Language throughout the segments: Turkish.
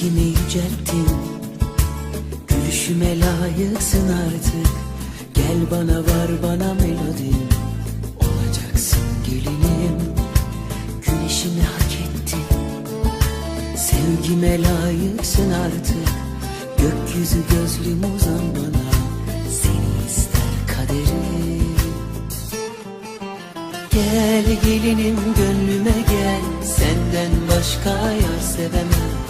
Sevgimi yücelttin. Gülüşüme layıksın artık. Gel bana var bana melodim Olacaksın gelinim. Güneşimi hak ettin. Sevgime layıksın artık. Gökyüzü gözlüm uzan bana. Seni ister kaderim. Gel gelinim gönlüme gel. Senden başka yar sevemem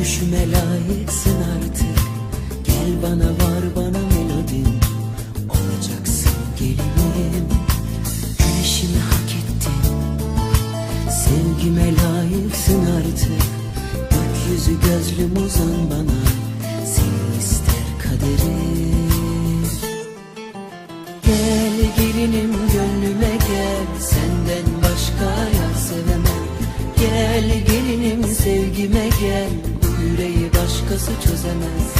Gülüşüme layıksın artık. Gel bana var bana melodin Olacaksın gelinim. Güneşimi hak ettin. Sevgime layıksın artık. Gökyüzü gözlüm uzan bana. Seni ister kaderim. Gel gelinim gönlüme gel. Senden başka yar sevemem. Gel gelinim sevgime gel başkası çözemez.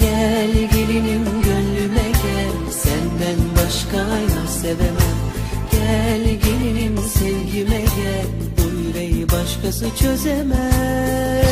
Gel gelinim gönlüme gel Senden başka yar sevemem. Gel gelinim sevgime gel Bu yüreği başkası çözemez